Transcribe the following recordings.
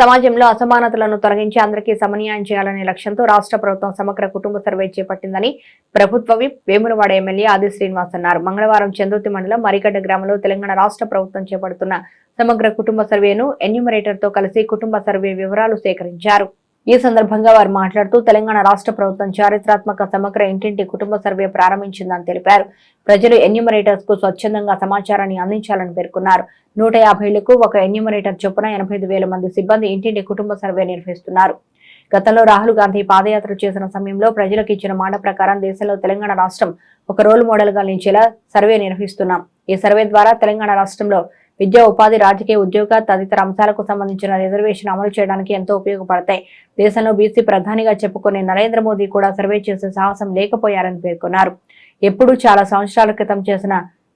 సమాజంలో అసమానతలను తొలగించి అందరికీ సమన్యాయం చేయాలనే లక్ష్యంతో రాష్ట్ర ప్రభుత్వం సమగ్ర కుటుంబ సర్వే చేపట్టిందని ప్రభుత్వ విప్ వేములవాడ ఎమ్మెల్యే ఆది శ్రీనివాస్ అన్నారు. మంగళవారం చందుర్తి మండలం మరిగడ్డ గ్రామంలో తెలంగాణ రాష్ట్ర ప్రభుత్వం చేపడుతున్న సమగ్ర కుటుంబ సర్వేను ఎన్యూమరేటర్తో కలిసి కుటుంబ సర్వే వివరాలు సేకరించారు. ఈ సందర్భంగా వారు మాట్లాడుతూ తెలంగాణ రాష్ట్ర ప్రభుత్వం చారిత్రాత్మక సమగ్ర ఇంటింటి కుటుంబ సర్వే ప్రారంభించిందని తెలిపారు. ప్రజలు ఎన్యూమరేటర్స్కు స్వచ్ఛందంగా సమాచారాన్ని అందించాలని పేర్కొన్నారు. నూట యాభైలకు ఒక ఎన్యూమరేటర్ చొప్పున ఎనభై ఐదు వేల మంది సిబ్బంది ఇంటింటి కుటుంబ సర్వే నిర్వహిస్తున్నారు. గతంలో రాహుల్ గాంధీ పాదయాత్ర చేసిన సమయంలో ప్రజలకు ఇచ్చిన మాట ప్రకారం దేశంలో తెలంగాణ రాష్ట్రం ఒక రోల్ మోడల్గా నిలిచేలా సర్వే నిర్వహిస్తున్నాం. ఈ సర్వే ద్వారా తెలంగాణ రాష్ట్రంలో విద్యా ఉపాధి రాజకీయ ఉద్యోగ తదితర అంశాలకు సంబంధించిన రిజర్వేషన్ అమలు చేయడానికి ఎంతో ఉపయోగపడతాయి. దేశంలో బీసీ ప్రధానిగా చెప్పుకునే నరేంద్ర మోదీ కూడా సర్వే చేసే సాహసం లేకపోయారని పేర్కొన్నారు. ఎప్పుడూ చాలా సంవత్సరాల క్రితం చేసిన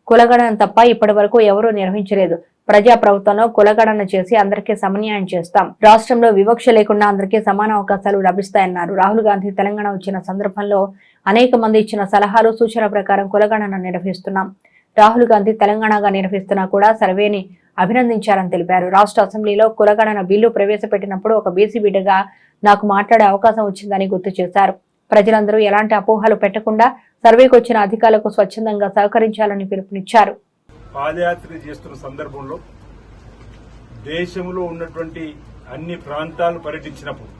కులగణన తప్ప ఇప్పటి వరకు ఎవరూ నిర్వహించలేదు. ప్రజా ప్రభుత్వంలో కులగణన చేసి అందరికీ సమన్యాయం చేస్తాం. రాష్ట్రంలో వివక్ష లేకుండా అందరికీ సమాన అవకాశాలు లభిస్తాయన్నారు. రాహుల్ గాంధీ తెలంగాణ వచ్చిన సందర్భంలో అనేక మంది ఇచ్చిన సలహాలు సూచనల ప్రకారం కులగణన నిర్వహిస్తున్నాం. రాహుల్ గాంధీ తెలంగాణగా నిర్వహిస్తున్నా కూడా సర్వేని అభినందించారని తెలిపారు. రాష్ట్ర అసెంబ్లీలో కులగణన బిల్లు ప్రవేశపెట్టినప్పుడు ఒక బీసీ బిడ్డగా నాకు మాట్లాడే అవకాశం వచ్చిందని గుర్తు చేశారు. ప్రజలందరూ ఎలాంటి అపోహలు పెట్టకుండా సర్వేకు వచ్చిన అధికారులకు స్వచ్ఛందంగా సహకరించాలని పిలుపునిచ్చారు. పాదయాత్ర చేస్తున్న సందర్భంలో దేశంలో ఉన్నటువంటి అన్ని ప్రాంతాలు పర్యటించినప్పుడు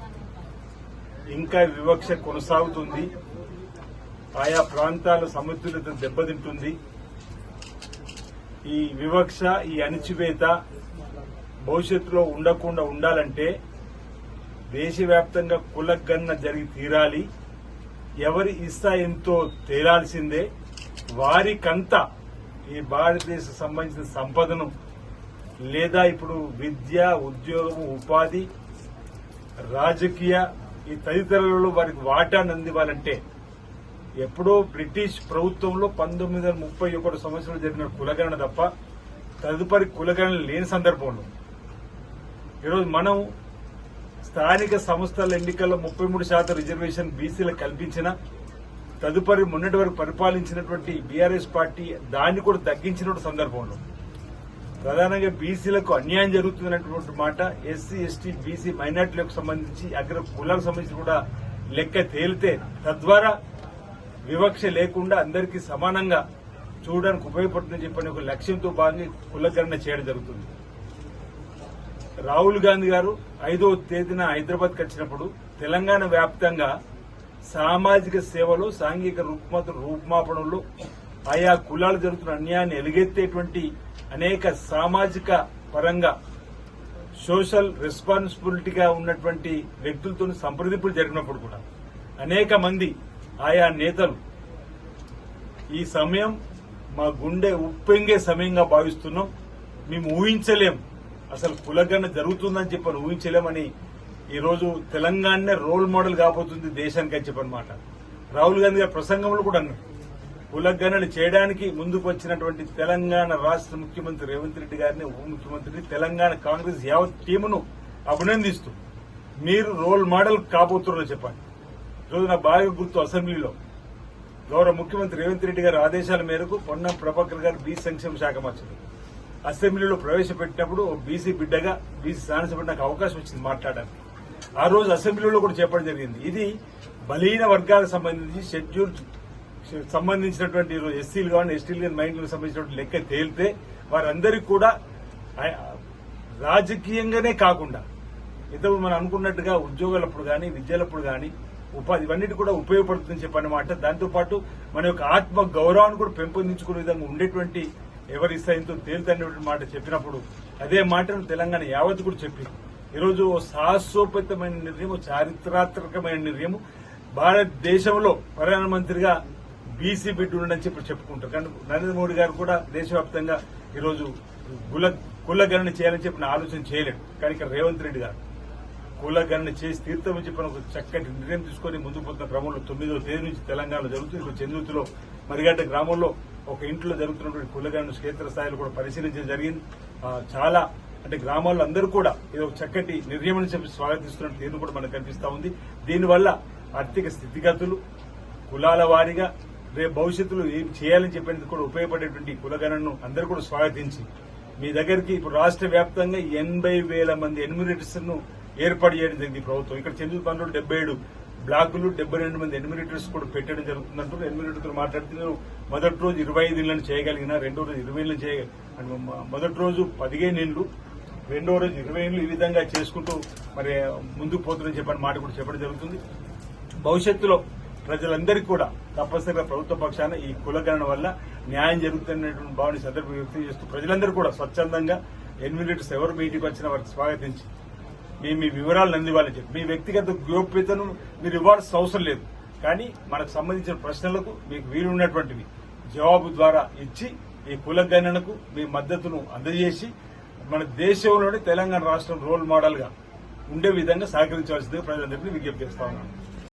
ఇంకా వివక్ష కొనసాగుతుంది. ఆయా ప్రాంతాల సమతుల్యత దెబ్బతింటుంది. ఈ వివక్ష ఈ అణిచివేత భవిష్యత్తులో ఉండకుండా ఉండాలంటే దేశవ్యాప్తంగా కులగన్న జరిగి తీరాలి. ఎవరి ఇస్తా ఎంతో తేలాల్సిందే. వారికంతా ఈ భారతదేశ సంబంధించిన సంపదను లేదా ఇప్పుడు విద్య ఉద్యోగం ఉపాధి రాజకీయ ఈ తదితరులలో వారికి వాటాను అందివ్వాలంటే ఎప్పుడో బ్రిటిష్ ప్రభుత్వంలో పంతొమ్మిది వందల ముప్పై ఒకటి సంవత్సరంలో జరిగిన కులగణన తప్ప తదుపరి కులగణన లేని సందర్భంలో. ఈరోజు మనం స్థానిక సంస్థల ఎన్నికల్లో ముప్పై మూడు శాతం రిజర్వేషన్ బీసీలకు కల్పించిన తదుపరి మొన్నటి వరకు పరిపాలించినటువంటి బీఆర్ఎస్ పార్టీ దాన్ని కూడా తగ్గించిన సందర్భంలో. ప్రధానంగా బీసీలకు అన్యాయం జరుగుతున్నటువంటి మాట ఎస్సీ ఎస్టీ బీసీ మైనార్టీలకు సంబంధించి అగ్ర కులాలకు సంబంధించి కూడా లెక్క తేలితే తద్వారా వివక్ష లేకుండా అందరికీ సమానంగా చూడడానికి ఉపయోగపడుతుందని చెప్పని ఒక లక్ష్యంతో భాగంగా కులకరణ చేయడం జరుగుతుంది. రాహుల్ గాంధీ గారు ఐదో తేదీన హైదరాబాద్కి వచ్చినప్పుడు తెలంగాణ వ్యాప్తంగా సామాజిక సేవలు సాంఘిక రుగ్మత రూపుమాపడంలో ఆయా కులాలు జరుగుతున్న అన్యాయాన్ని ఎలుగెత్తేటువంటి అనేక సామాజిక పరంగా సోషల్ రెస్పాన్సిబిలిటీగా ఉన్నటువంటి వ్యక్తులతో సంప్రదింపులు జరిగినప్పుడు కూడా అనేక మంది ఆయా నేతలు ఈ సమయం మా గుండె ఉప్పెంగే సమయంగా భావిస్తున్నాం. మేము ఊహించలేం. అసలు కులగన్న జరుగుతుందని చెప్పని ఊహించలేమని ఈరోజు రోజు తెలంగాణనే రోల్ మోడల్ కాబోతుంది దేశానికి అని చెప్పనమాట. రాహుల్ గాంధీ గారి ప్రసంగంలో కూడా అన్నారు కులగణలు చేయడానికి ముందుకు వచ్చినటువంటి తెలంగాణ రాష్ట్ర ముఖ్యమంత్రి రేవంత్ రెడ్డి గారిని ఉప ముఖ్యమంత్రిని తెలంగాణ కాంగ్రెస్ యావత్ టీమును అభినందిస్తూ మీరు రోల్ మోడల్ కాబోతున్నారని చెప్పండి ఈరోజు నా బాగా గుర్తు అసెంబ్లీలో. గౌరవ ముఖ్యమంత్రి రేవంత్ రెడ్డి గారి ఆదేశాల మేరకు పొన్నం ప్రభాకర్ గారు బీసీ సంక్షేమ శాఖ మంత్రులు అసెంబ్లీలో ప్రవేశపెట్టినప్పుడు ఓ బీసీ బిడ్డగా బీసీ శాసనసభ నాకు అవకాశం వచ్చింది మాట్లాడడానికి. ఆ రోజు అసెంబ్లీలో కూడా చెప్పడం జరిగింది. ఇది బలహీన వర్గాలకు సంబంధించి షెడ్యూల్ సంబంధించినటువంటి ఎస్సీలు కానీ ఎస్టీలు కానీ మైండ్లకు సంబంధించినటువంటి లెక్క తేలితే వారందరికీ కూడా రాజకీయంగానే కాకుండా ఇంతకు మనం అనుకున్నట్టుగా ఉద్యోగాలప్పుడు కానీ విద్యలప్పుడు కానీ ఉపాధి ఇవన్నిటి కూడా ఉపయోగపడుతుందని చెప్పి అనమాట దాంతోపాటు మన యొక్క ఆత్మ గౌరవాన్ని కూడా పెంపొందించుకునే విధంగా ఉండేటువంటి ఎవరి సైన్తో తేలితనేటువంటి మాట చెప్పినప్పుడు అదే మాటను తెలంగాణ యావత్ కూడా చెప్పి ఈరోజు ఓ సాహసోపేతమైన నిర్ణయం చారిత్రాత్మకమైన నిర్ణయం భారతదేశంలో ప్రధానమంత్రిగా బీసీ బిడ్డ ఉండని చెప్పి చెప్పుకుంటారు. కానీ నరేంద్ర మోడీ గారు కూడా దేశవ్యాప్తంగా ఈరోజు కుల కులగణన చేయాలని చెప్పిన ఆలోచన చేయలేదు. కానీ ఇక్కడ రేవంత్ రెడ్డి గారు కులగణన చేసి తీర్థం చెప్పిన ఒక చక్కటి నిర్ణయం తీసుకొని ముందుకు పోతున్న క్రమంలో తొమ్మిదో తేదీ నుంచి తెలంగాణలో జరుగుతుంది. ఇప్పుడు చంద్రుతిలో మరిగడ్డ గ్రామంలో ఒక ఇంట్లో జరుగుతున్నటువంటి కులగణను క్షేత్ర స్థాయిలో కూడా పరిశీలించడం జరిగింది. చాలా అంటే గ్రామాల్లో అందరూ కూడా ఇది ఒక చక్కటి నిర్ణయం అని చెప్పి స్వాగతిస్తున్న తీరు కూడా మనకు కనిపిస్తూ ఉంది. దీనివల్ల ఆర్థిక స్థితిగతులు కులాల వారీగా రేపు భవిష్యత్తులో ఏం చేయాలని చెప్పేందుకు కూడా ఉపయోగపడేటువంటి కులగణను అందరూ కూడా స్వాగతించి మీ దగ్గరికి ఇప్పుడు రాష్ట్ర వ్యాప్తంగా ఎనభై వేల మంది ఎన్యూమినేటర్స్ను ఏర్పాటు చేయడం జరిగింది ప్రభుత్వం. ఇక్కడ చెందిన పనులు డెబ్బై ఏడు బ్లాకులు డెబ్బై రెండు మంది ఎన్యూమినేటర్స్ కూడా పెట్టడం జరుగుతుందంటూ ఎన్యూమినేటర్తో మాట్లాడుతూ మొదటి రోజు ఇరవై ఐదు ఇళ్ళను చేయగలిగిన రెండో రోజు ఇరవై ఇళ్ళను చేయ మొదటి రోజు పదిహేను ఇళ్ళు రెండో రోజు ఇరవై ఇళ్ళు ఈ విధంగా చేసుకుంటూ మరి ముందుకు పోతుందని చెప్పని మాట కూడా చెప్పడం జరుగుతుంది. భవిష్యత్తులో ప్రజలందరికీ కూడా తప్పనిసరిగా ప్రభుత్వ పక్షాన ఈ కులగణన వల్ల న్యాయం జరుగుతున్నటువంటి భావన సందర్భం వ్యక్తం చేస్తూ ప్రజలందరూ కూడా స్వచ్ఛందంగా ఎన్మినేటర్స్ ఎవరు మీ ఇంటికి వచ్చినా వారికి స్వాగతించి మీ మీ వివరాలను అందివ్వాలని చెప్పి. మీ వ్యక్తిగత గోప్యతను మీరు ఇవ్వాల్సిన అవసరం లేదు. కానీ మనకు సంబంధించిన ప్రశ్నలకు మీకు వీలున్నటువంటివి జవాబు ద్వారా ఇచ్చి ఈ కుల గణనకు మీ మద్దతును అందజేసి మన దేశంలోని తెలంగాణ రాష్ట్రం రోల్ మోడల్గా ఉండే విధంగా సహకరించవలసిందిగా ప్రజలందరికీ విజ్ఞప్తి చేస్తా ఉన్నాను.